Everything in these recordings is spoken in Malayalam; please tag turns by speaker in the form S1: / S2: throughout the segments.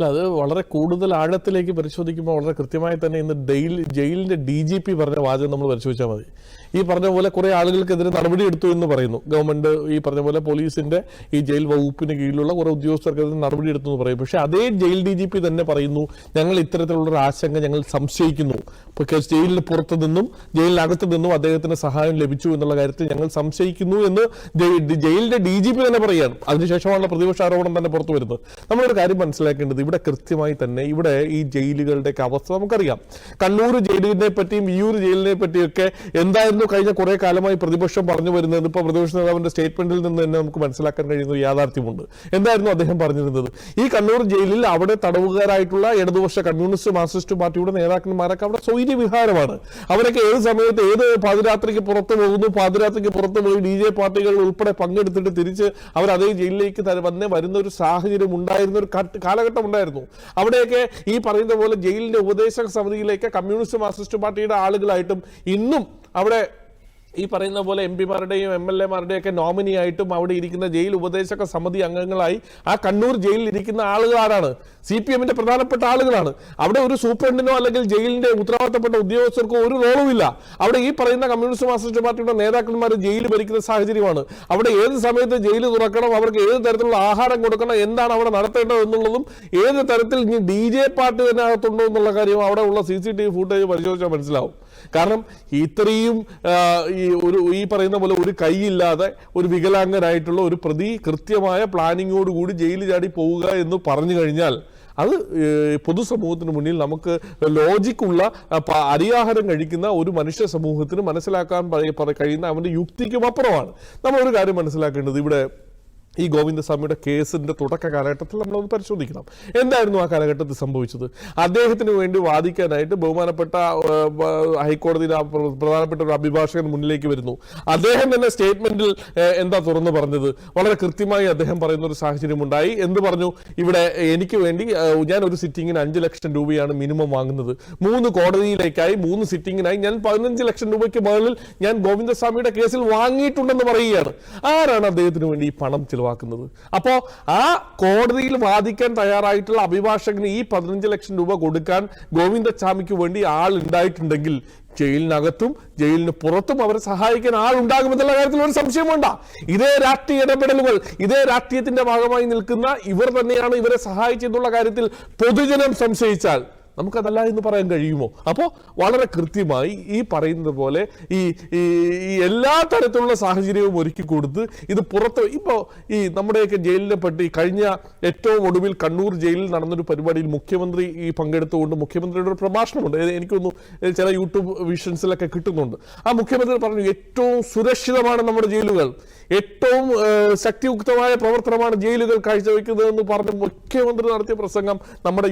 S1: അല്ല അത് വളരെ കൂടുതൽ ആഴത്തിലേക്ക് പരിശോധിക്കുമ്പോൾ വളരെ കൃത്യമായി തന്നെ ഇന്ന് ഡെയിൽ ജയിലിന്റെ ഡി ജി പി പറഞ്ഞ വാചകം നമ്മൾ പരിശോധിച്ചാൽ മതി. ഈ പറഞ്ഞ പോലെ കുറേ ആളുകൾക്കെതിരെ നടപടി എടുത്തു എന്ന് പറയുന്നു. ഗവൺമെന്റ് ഈ പറഞ്ഞ പോലെ പോലീസിന്റെ ഈ ജയിൽ വകുപ്പിന് കീഴിലുള്ള കുറേ ഉദ്യോഗസ്ഥർക്കെതിരെ നടപടി എടുത്തു എന്ന് പറയും. പക്ഷേ അതേ ജയിൽ ഡി ജി പി തന്നെ പറയുന്നു ഞങ്ങൾ ഇത്തരത്തിലുള്ള ഒരു ആശങ്ക ഞങ്ങൾ സംശയിക്കുന്നു. ജയിലിന് പുറത്തു നിന്നും ജയിലിനകത്ത് നിന്നും അദ്ദേഹത്തിന് സഹായം ലഭിച്ചു എന്നുള്ള കാര്യത്തിൽ ഞങ്ങൾ സംശയിക്കുന്നു എന്ന് ജയിലിന്റെ ഡി ജി പി തന്നെ പറയുകയാണ്. അതിനുശേഷമാണല്ലോ പ്രതിപക്ഷ ആരോപണം തന്നെ പുറത്തു വരുന്നത്. നമ്മളൊരു കാര്യം മനസ്സിലാക്കേണ്ടത് ഇവിടെ കൃത്യമായി തന്നെ ഇവിടെ ഈ ജയിലുകളുടെ അവസ്ഥ നമുക്കറിയാം. കണ്ണൂർ ജയിലിനെ പറ്റിയും വിയൂർ ജയിലിനെ പറ്റിയൊക്കെ എന്തായിരുന്നു കഴിഞ്ഞ കുറെ കാലമായി പ്രതിപക്ഷം പറഞ്ഞു വരുന്നത് ഇപ്പൊ പ്രതിപക്ഷ നേതാവിന്റെ സ്റ്റേറ്റ്മെന്റിൽ നിന്ന് തന്നെ നമുക്ക് മനസ്സിലാക്കാൻ കഴിയുന്ന യാഥാർത്ഥ്യമുണ്ട്. എന്തായിരുന്നു അദ്ദേഹം പറഞ്ഞിരുന്നത്? ഈ കണ്ണൂർ ജയിലിൽ അവിടെ തടവുകാരായിട്ടുള്ള ഇടതുപക്ഷ കമ്മ്യൂണിസ്റ്റ് മാർക്സിസ്റ്റ് പാർട്ടിയുടെ നേതാക്കന്മാരൊക്കെ അവിടെ സ്വൈര്യ വിഹാരമാണ്. അവരൊക്കെ ഏത് സമയത്ത് ഏത് പാതിരാത്രിക്ക് പുറത്തു പോകുന്നു പാതിരാത്രിക്ക് പുറത്തു പോയി ഡി ജെ പാർട്ടികൾ ഉൾപ്പെടെ പങ്കെടുത്തിട്ട് തിരിച്ച് അവർ അതേ ജയിലിലേക്ക് വന്ന് വരുന്ന ഒരു സാഹചര്യം ഉണ്ടായിരുന്ന ഒരു കാലഘട്ടം ഉണ്ടായിരുന്നു. അവിടെയൊക്കെ ഈ പറയുന്ന പോലെ ജയിലിന്റെ ഉപദേശക സമിതിയിലേക്ക് കമ്മ്യൂണിസ്റ്റ് മാർക്സിസ്റ്റ് പാർട്ടിയുടെ ആളുകളായിട്ടും ഇന്നും അവിടെ ഈ പറയുന്ന പോലെ എം പിമാരുടെയും എം എൽ എമാരുടെയും ഒക്കെ നോമിനി ആയിട്ടും അവിടെ ഇരിക്കുന്ന ജയിൽ ഉപദേശക സമിതി അംഗങ്ങളായി ആ കണ്ണൂർ ജയിലിൽ ഇരിക്കുന്ന ആളുകൾ ആരാണ് സി പി എമ്മിന്റെ പ്രധാനപ്പെട്ട ആളുകളാണ്. അവിടെ ഒരു സൂപ്രണ്ടിനോ അല്ലെങ്കിൽ ജയിലിന്റെ ഉത്തരവാദിത്തപ്പെട്ട ഉദ്യോഗസ്ഥർക്കോ ഒരു റോളുമില്ല അവിടെ ഈ പറയുന്ന കമ്മ്യൂണിസ്റ്റ് മാർക്സിസ്റ്റ് പാർട്ടിയുടെ നേതാക്കന്മാർ ജയിൽ ഭരിക്കുന്ന സാഹചര്യമാണ്. അവിടെ ഏത് സമയത്ത് ജയിൽ തുറക്കണം അവർക്ക് ഏത് തരത്തിലുള്ള ആഹാരം കൊടുക്കണം എന്താണ് അവിടെ നടത്തേണ്ടത് എന്നുള്ളതും ഏത് തരത്തിൽ ഇനി ഡി ജെ പാർട്ടി തന്നെ അകത്തുണ്ടോ എന്നുള്ള കാര്യം അവിടെ ഉള്ള C C T V footage പരിശോധിച്ചാൽ മനസ്സിലാവും. കാരണം ഇത്രയും ഈ ഒരു ഈ പറയുന്ന പോലെ ഒരു കൈയില്ലാതെ ഒരു വികലാംഗനായിട്ടുള്ള ഒരു പ്രതി കൃത്യമായ പ്ലാനിങ്ങോടുകൂടി ജയിലിൽ ചാടി പോവുക എന്ന് പറഞ്ഞു കഴിഞ്ഞാൽ അത് പൊതുസമൂഹത്തിന് മുന്നിൽ നമുക്ക് ലോജിക്കുള്ള അരിയാഹാരം കഴിക്കുന്ന ഒരു മനുഷ്യ സമൂഹത്തിന് മനസ്സിലാക്കാൻ കഴിയുന്ന അവന്റെ യുക്തിക്കും അപ്പുറമാണ്. നമ്മൾ ഒരു കാര്യം മനസ്സിലാക്കേണ്ടത് ഇവിടെ ഈ ഗോവിന്ദസ്വാമിയുടെ കേസിന്റെ തുടക്ക കാലഘട്ടത്തിൽ നമ്മളൊന്ന് പരിശോധിക്കണം. എന്തായിരുന്നു ആ കാലഘട്ടത്തിൽ സംഭവിച്ചത്? അദ്ദേഹത്തിന് വേണ്ടി വാദിക്കാനായിട്ട് ബഹുമാനപ്പെട്ട ഹൈക്കോടതിയിൽ പ്രധാനപ്പെട്ട ഒരു അഭിഭാഷകൻ മുന്നിലേക്ക് വരുന്നു. അദ്ദേഹം തന്നെ സ്റ്റേറ്റ്മെന്റിൽ എന്താ തുറന്നു പറഞ്ഞത്? വളരെ കൃത്യമായി അദ്ദേഹം പറയുന്ന ഒരു സാഹചര്യം ഉണ്ടായി എന്ത് പറഞ്ഞു? ഇവിടെ എനിക്ക് വേണ്ടി ഞാൻ ഒരു സിറ്റിങ്ങിന് അഞ്ച് ലക്ഷം രൂപയാണ് മിനിമം വാങ്ങുന്നത്. മൂന്ന് കോടതിയിലേക്കായി മൂന്ന് സിറ്റിങ്ങിനായി ഞാൻ പതിനഞ്ച് ലക്ഷം രൂപയ്ക്ക് മുകളിൽ ഞാൻ ഗോവിന്ദസ്വാമിയുടെ കേസിൽ വാങ്ങിയിട്ടുണ്ടെന്ന് പറയുകയാണ്. ആരാണ് അദ്ദേഹത്തിന് വേണ്ടി ഈ പണം ചിലവാക്കുന്നത് അപ്പോൾ ആ കോടതിയിൽ വാദിക്കാൻ തയ്യാറായിട്ടുള്ള അഭിഭാഷകന് ഈ പതിനഞ്ച് ലക്ഷം രൂപ കൊടുക്കാൻ ഗോവിന്ദസ്വാമിക്ക് വേണ്ടി ആൾ ഉണ്ടായിട്ടുണ്ടെങ്കിൽ ജയിലിനകത്തും ജയിലിന് പുറത്തും അവരെ സഹായിക്കാൻ ആളുണ്ടാകുമെന്നുള്ള കാര്യത്തിൽ ഒരു സംശയം വേണ്ട. ഇതേ രാഷ്ട്രീയ ഇടപെടലുകൾ ഇതേ രാഷ്ട്രീയത്തിന്റെ ഭാഗമായി നിൽക്കുന്ന ഇവർ തന്നെയാണ് ഇവരെ സഹായിച്ചെന്നുള്ള കാര്യത്തിൽ പൊതുജനം സംശയിച്ചാൽ നമുക്കതല്ല എന്ന് പറയാൻ കഴിയുമോ? അപ്പോൾ വളരെ കൃത്യമായി ഈ പറയുന്നത് പോലെ ഈ ഈ എല്ലാ തരത്തിലുള്ള സാഹചര്യവും ഒരുക്കി കൊടുത്ത് ഇത് പുറത്ത് ഇപ്പോൾ ഈ നമ്മുടെയൊക്കെ ജയിലിനെ പറ്റി കഴിഞ്ഞ ഏറ്റവും ഒടുവിൽ കണ്ണൂർ ജയിലിൽ നടന്നൊരു പരിപാടിയിൽ മുഖ്യമന്ത്രി ഈ പങ്കെടുത്തുകൊണ്ട് മുഖ്യമന്ത്രിയുടെ ഒരു പ്രഭാഷണമുണ്ട്. എനിക്കൊന്നു ചില യൂട്യൂബ് വിഷൻസിലൊക്കെ കിട്ടുന്നുണ്ട്. ആ മുഖ്യമന്ത്രി പറഞ്ഞു ഏറ്റവും സുരക്ഷിതമാണ് നമ്മുടെ ജയിലുകൾ. ഏറ്റവും ശക്തിയുക്തമായ പ്രവർത്തനമാണ് ജയിലുകൾ കാഴ്ചവെക്കുന്നതെന്ന് പറഞ്ഞ് മുഖ്യമന്ത്രി നടത്തിയ പ്രസംഗം നമ്മുടെ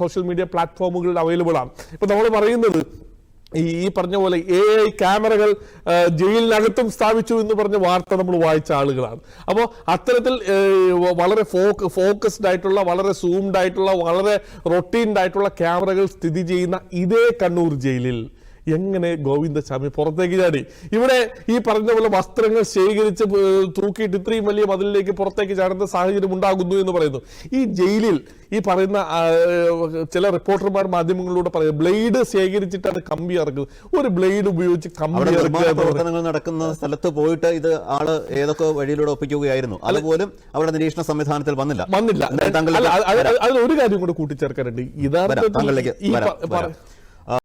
S1: സോഷ്യൽ മീഡിയ പ്ലാറ്റ്ഫോമുകളിൽ അവൈലബിൾ ആണ്. ഇപ്പൊ നമ്മൾ പറയുന്നത് ഈ പറഞ്ഞ പോലെ എ ഐ ക്യാമറകൾ ജയിലിനകത്തും സ്ഥാപിച്ചു എന്ന് പറഞ്ഞ വാർത്ത നമ്മൾ വായിച്ച ആളുകളാണ്. അപ്പോൾ അത്തരത്തിൽ വളരെ ഫോക്ക് ഫോക്കസ്ഡ് ആയിട്ടുള്ള വളരെ സൂംഡ് ആയിട്ടുള്ള വളരെ റൊട്ടീൻഡ് ആയിട്ടുള്ള ക്യാമറകൾ സ്ഥിതി ചെയ്യുന്ന ഇതേ കണ്ണൂർ ജയിലിൽ എങ്ങനെ ഗോവിന്ദസ്വാമി പുറത്തേക്ക് ചാടി? ഇവിടെ ഈ പറഞ്ഞ പോലെ വസ്ത്രങ്ങൾ ശേഖരിച്ച് തൂക്കിയിട്ട് ഇത്രയും വലിയ മതിലിലേക്ക് പുറത്തേക്ക് ചാടുന്ന സാഹചര്യം ഉണ്ടാകുന്നു എന്ന് പറയുന്നു. ഈ ജയിലിൽ ഈ പറയുന്ന ചില റിപ്പോർട്ടർമാർ മാധ്യമങ്ങളിലൂടെ പറയുന്നത് ബ്ലേഡ് ശേഖരിച്ചിട്ടാണ് കമ്പി ഇറക്കുന്നത്. ഒരു ബ്ലേഡ് ഉപയോഗിച്ച് കമ്പി
S2: പ്രവർത്തനങ്ങൾ നടക്കുന്ന സ്ഥലത്ത് പോയിട്ട് ഇത് ആൾ ഏതൊക്കെ വഴിയിലൂടെ ഒപ്പിക്കുകയായിരുന്നു? അതുപോലും അവരുടെ നിരീക്ഷണ സംവിധാനത്തിൽ വന്നില്ല.
S1: വന്നില്ല. അത് അത് അതിൽ ഒരു കാര്യം കൂടെ കൂട്ടിച്ചേർക്കാനുണ്ട്.
S2: ഇതാണ് താങ്കളിലേക്ക്